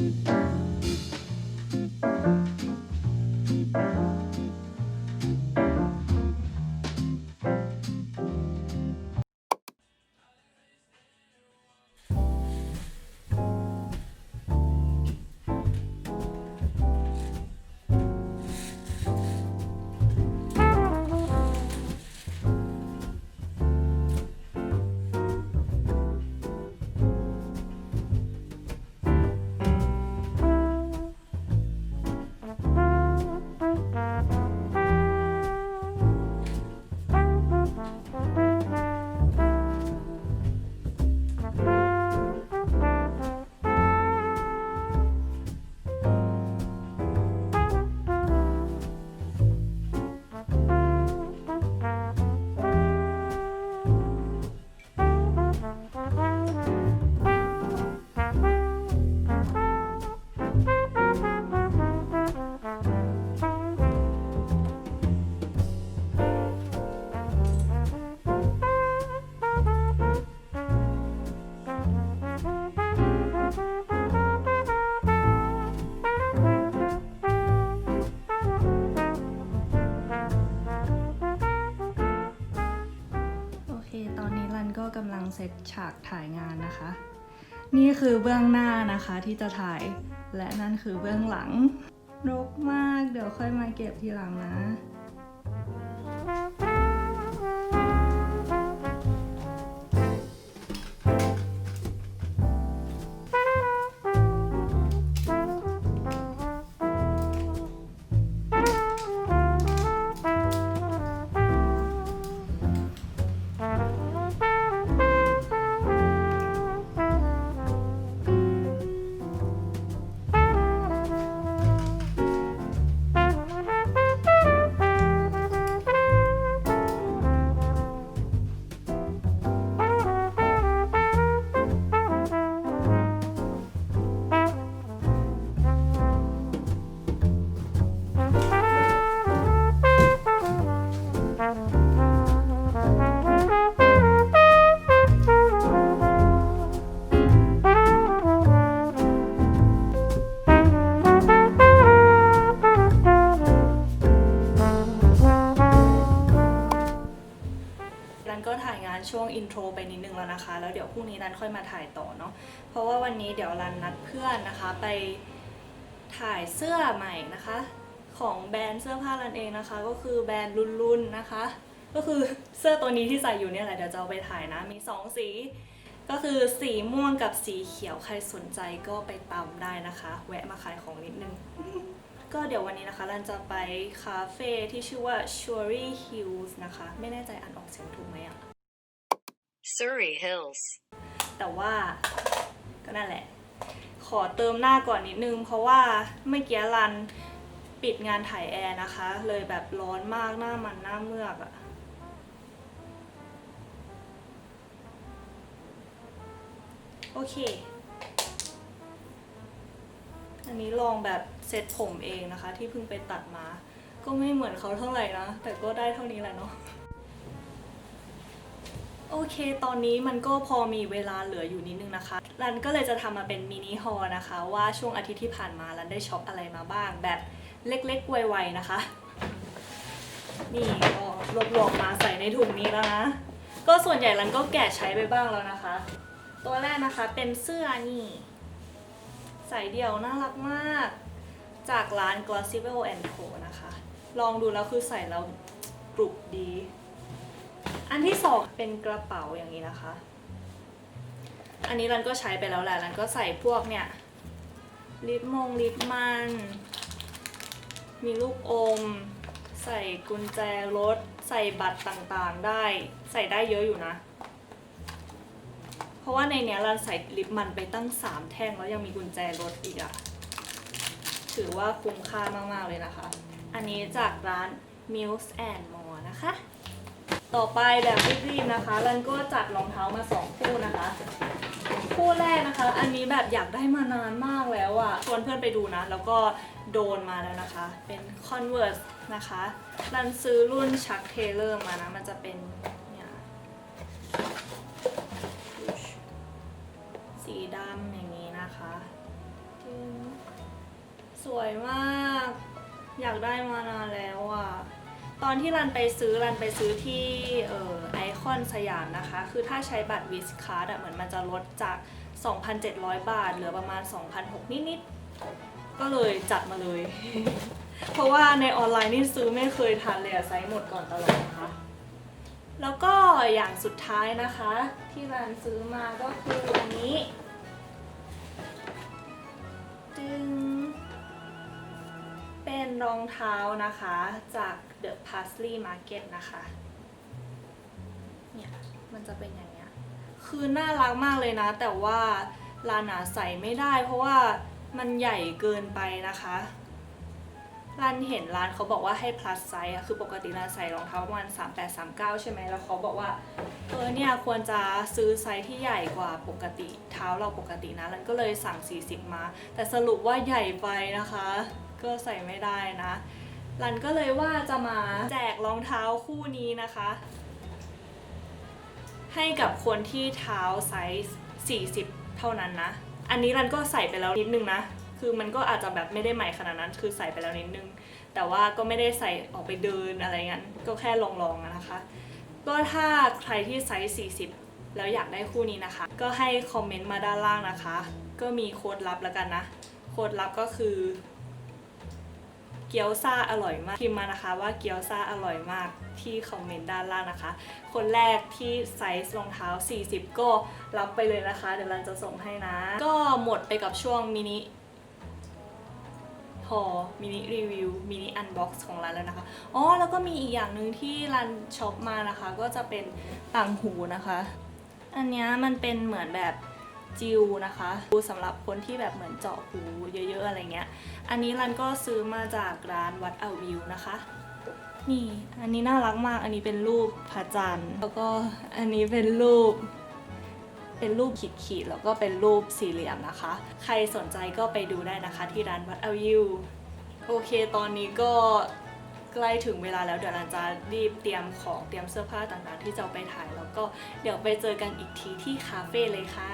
โอ ก็กำลังเซตฉากถ่ายงานนะคะ นี่คือเบื้องหน้านะคะที่จะถ่าย และนั่นคือเบื้องหลังรกมาก เดี๋ยวค่อยมาเก็บทีหลังนะ นี้รันค่อยมาถ่ายต่อเนาะเพราะว่าวันนี้เดี๋ยวรันนัดเพื่อนนะคะไปถ่ายเสื้อใหม่นะคะ ของแบรนด์เสื้อผ้ารันเองนะคะ ก็คือแบรนด์รุนรุนนะคะ ก็คือเสื้อตัวนี้ที่ใส่อยู่เนี่ยแหละเดี๋ยวจะเอาไปถ่ายนะมีสองสีก็คือสีม่วงกับสีเขียวใครสนใจก็ไปตามได้นะคะ แวะมาขายของนิดนึง ก็เดี๋ยววันนี้นะคะรันจะไปคาเฟ่ที่ชื่อว่า Shuri Hills นะคะ ไม่แน่ใจอ่านออกเสียงถูกไหมอะ Surrey Hills. แต่ว่าก็นั่นแหละ ขอเติมหน้าก่อนนิดนึง เพราะว่าเมื่อกี้รันปิดงานถ่ายแอร์นะคะ เลยแบบร้อนมากหน้ามันหน้าเมือกอะโอเค อันนี้ลองแบบเซตผมเองนะคะ ที่เพิ่งไปตัดมา ก็ไม่เหมือนเขาเท่าไหร่นะ แต่ก็ได้เท่านี้แหละเนาะ โอเค ตอนนี้มันก็พอมีเวลาเหลืออยู่นิดนึงนะคะ รันก็เลยจะทำมาเป็นมินิฮอลนะคะ ว่าช่วงอาทิตย์ที่ผ่านมารันได้ช็อปอะไรมาบ้างแบบเล็กๆไวๆนะคะ นี่ก็รวบรวมมาใส่ในถุงนี้แล้วนะ ก็ส่วนใหญ่รันก็แกะใช้ไปบ้างแล้วนะคะ ตัวแรกนะคะเป็นเสื้อนี่ใส่เดี่ยวน่ารักมาก จากร้าน Glossable Co นะคะ ลองดูแล้วคือใส่แล้วกรุบดี อันที่สองเป็นกระเป๋าอย่างนี้นะคะ อันนี้รันก็ใช้ไปแล้วแหละรันก็ใส่พวกเนี่ยลิปมงลิปมัน มีลูกอม ใส่กุญแจรถ ใส่บัตรต่างๆได้ ใส่ได้เยอะอยู่นะ เพราะว่าในเนี้ยรันใส่ลิปมันไปตั้ง 3 แท่งแล้วยังมีกุญแจรถอีกอะถือว่าคุ้มค่ามากๆเลยนะคะ อันนี้จากร้าน Mills and More นะคะ ต่อไปแบบรีบๆนะคะรันก็จัดรองเท้ามาสองคู่นะคะ คู่แรกนะคะ อันนี้แบบอยากได้มานานมากแล้วอะชวนเพื่อนไปดูนะ แล้วก็โดนมาแล้วนะคะ เป็น Converse นะคะรันซื้อรุ่นชักเทเลอร์มานะ มันจะเป็นเนี่ยสีดำอย่างนี้นะคะสวยมาก อยากได้มานานแล้วอะ ตอนที่รันไปซื้อรันไปซื้อที่ไอคอนสยามนะคะ คือถ้าใช้บัตรวิสคาร์ดอะเหมือนมันจะลดจาก 2,700 บาท เหลือประมาณ 2,600 นิดๆ ก็เลยจัดมาเลย เพราะว่าในออนไลน์นี่ซื้อไม่เคยทันเลยอะไซส์หมดก่อนตลอดนะคะ แล้วก็อย่างสุดท้ายนะคะ ที่รันซื้อมาก็คืออันนี้จึง เป็นรองเท้านะคะจาก The Parsley Market นะคะ เนี่ยมันจะเป็นอย่างเงี้ย คือน่ารักมากเลยนะ แต่ว่าลานาใส่ไม่ได้ เพราะว่ามันใหญ่เกินไปนะคะรันเห็นร้านเขาบอกว่าให้ plus size อะคือปกติรันใส่รองเท้าประมาณ38 39 ใช่ไหมแล้วเขาบอกว่าเออเนี่ยควรจะซื้อไซส์ที่ใหญ่กว่าปกติเท้าเราปกตินะรันก็เลยสั่ง 40 มา แต่สรุปว่าใหญ่ไปนะคะ ก็ใส่ไม่ได้นะรันก็เลยว่าจะมาแจกรองเท้าคู่นี้นะคะ ให้กับคนที่เท้าไซส์40 เท่านั้นนะ อันนี้รันก็ใส่ไปแล้วนิดนึงนะ คือมันก็อาจจะแบบไม่ได้ใหม่ขนาดนั้น คือใส่ไปแล้วนิดนึง แต่ว่าก็ไม่ได้ใส่ออกไปเดินอะไรงั้น ก็แค่ลองๆนะคะ ก็ถ้าใครที่ไซส์40 แล้วอยากได้คู่นี้นะคะ ก็ให้คอมเมนต์มาด้านล่างนะคะ ก็มีโค้ดลับแล้วกันนะ โค้ดลับก็คือ เกี๊ยวซ่าอร่อยมากพิมพ์มานะคะว่าเกี๊ยวซ่าอร่อยมากที่คอมเมนต์ด้านล่างนะคะ คนแรกที่ไซส์รองเท้า 40 ก็รับไปเลยนะคะ เดี๋ยวรันจะส่งให้นะ ก็หมดไปกับช่วงมินิพอมินิรีวิวมินิอันบ็อกซ์ของร้านแล้วนะคะ อ๋อ แล้วก็มีอีกอย่างหนึ่งที่รันช็อปมานะคะ ก็จะเป็นต่างหูนะคะ อันนี้มันเป็นเหมือนแบบ จิวนะคะสำหรับคนที่แบบเหมือนเจาะหูเยอะๆอะไรเงี้ย อันนี้รันก็ซื้อมาจากร้านวัดอาวิวนะคะ นี่ อันนี้น่ารักมาก อันนี้เป็นรูปพระจันทร์ แล้วก็อันนี้เป็นรูป เป็นรูปขีดๆ แล้วก็เป็นรูปสี่เหลี่ยมนะคะ ใครสนใจก็ไปดูได้นะคะ ที่ร้านวัดอาวิว โอเค ตอนนี้ก็ใกล้ถึงเวลาแล้วเดี๋ยวรันจะรีบเตรียมของเตรียมเสื้อผ้าต่างๆ ที่จะไปถ่ายแล้วก็เดี๋ยวไปเจอกันอีกทีที่คาเฟ่เลยค่ะ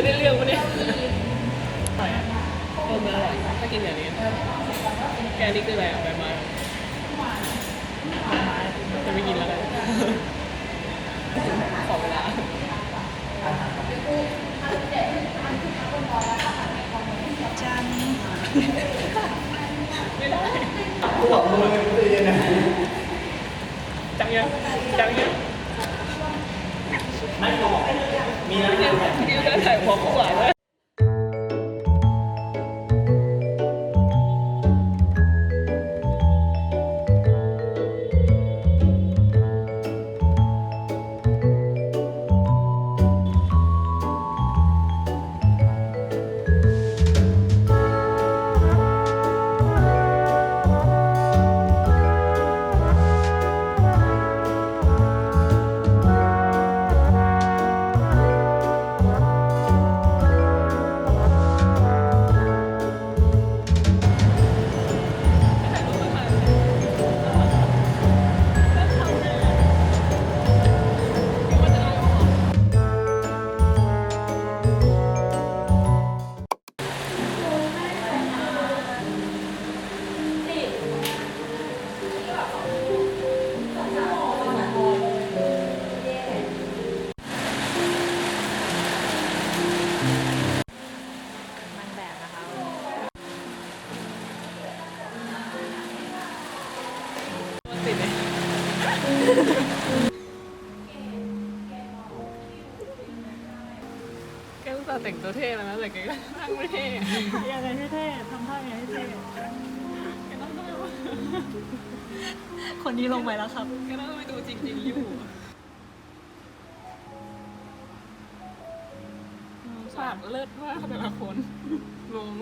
จะได้เรื่องปะเนี่ยอร่อยอะเออมันอร่อยถ้ากินอย่างนี้ แกนี่คืออะไรอะใบไม้จะไม่กินแล้วกันขอเวลาจันไม่ได้จังยังจังยังไม่บอกมีแล้ว ที่จะถ่าย ตส่าห์แต่งตัวเท่แล้วนะแต่แกก็นั่งไม่เท่อยังไงให้เท่ทำท่าอย่างให้เท่แกต้องคนนี้ลงไปแล้วครับแกต้องไปดูจริงๆอยู่ฉากเลิศมากแต่ละคนงง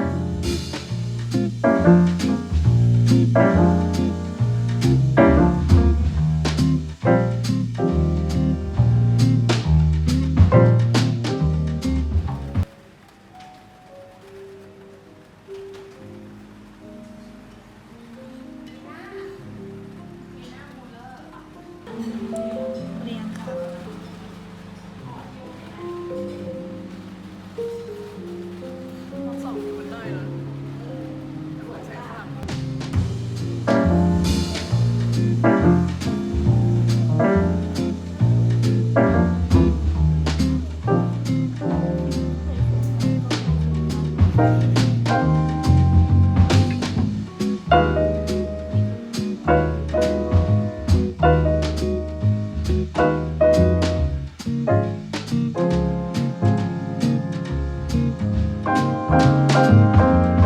Thank you.